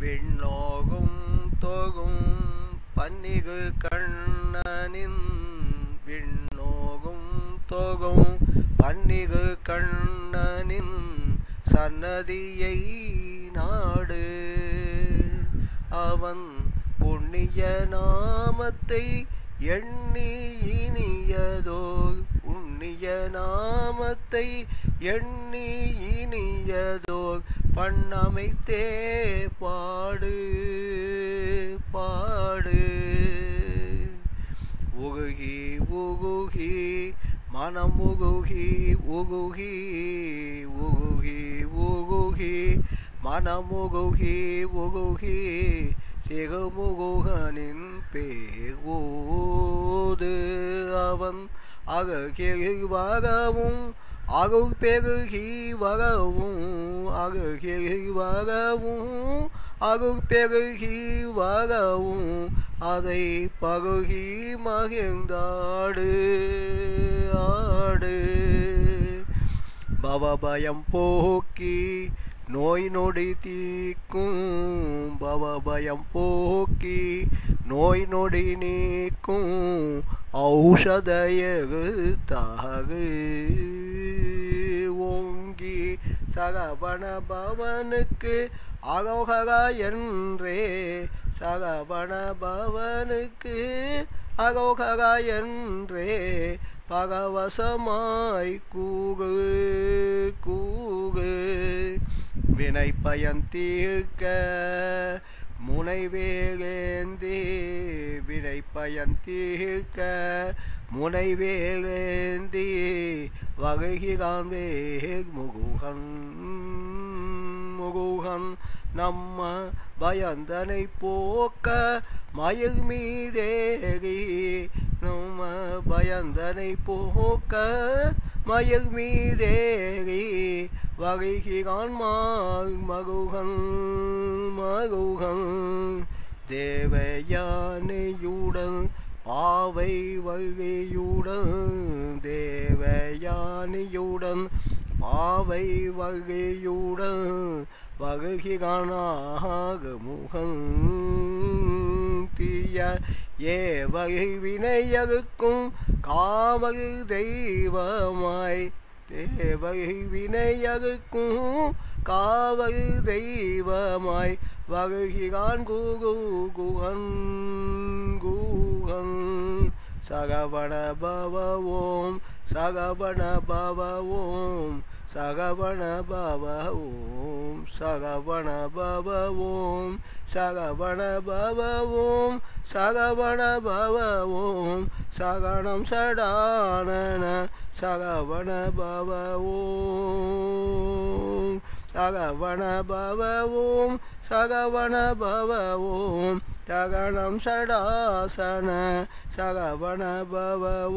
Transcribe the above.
விண்ணோகும் தொகும் பன்னிகு கண்ணனின் விண்ணோகும் தொகும் பன்னிகு கண்ணனின் சன்னதியை நாடு. அவன் புண்ணிய நாமத்தை எண்ணி இனியதோ புண்ணிய நாமத்தை எண்ணி இனியதோ பண்ணமைத்தே பாடு பாடு. உகுகி உகுகி மனம் உகுகி உகுகி உகுகி உகுகி. மனம் உகுகி உகுகி திகமுகுகனின் பேகோது அவன் அககி வகவும் அகு பெருகி வரவும் அககி வரவும் அகு பெருகி வரவும் அதை பருகி மகிழ்ந்தாடு ஆடு. பவபயம் போக்கி நோய் நொடி தீக்கும் பவபயம் போக்கி நோய் நொடி நீக்கும் ஔஷதயகு தாகு சகவண பவனுக்கு அரோகரா என்றே சகவண பவனுக்கு அரோகரா என்றே பகவசமாய் கூகு கூகு. வினை பயன் தீர்க்க முனைவேலேந்தி வினை பயன் தீர்க்க முனைவேலேந்தி வகைகிறான் வேக் முகுகன் முகுகன். நம்ம பயந்தனை போக்க மயில் மீதேகி நம்ம பயந்தனை போக்க மயில் மீதேறி வகைகிறான் மகுகன் மகுகன். தேவயானையுடன் பாவை வகையுடன் தேவயானியுடன் பாவை வகையுடன் வகைகானாக முகன் தீய ஏ வகை வினையகுக்கும் காவகு தெய்வமாய் தேவகை வினையகுக்கும் காவகு தெய்வமாய் வகைகான் குகு குகன். சகவண பவவோம் சகவண பவவோம் சகவண பவவோம் சகவண பவவோம் சகவண பவவோம் சகவண பவவோம் சகணம் சடானன சகவண பவவோம் சகவண பவவோம் சகவண பவவோம் சகணம் சடாசன சகவண பவவோம்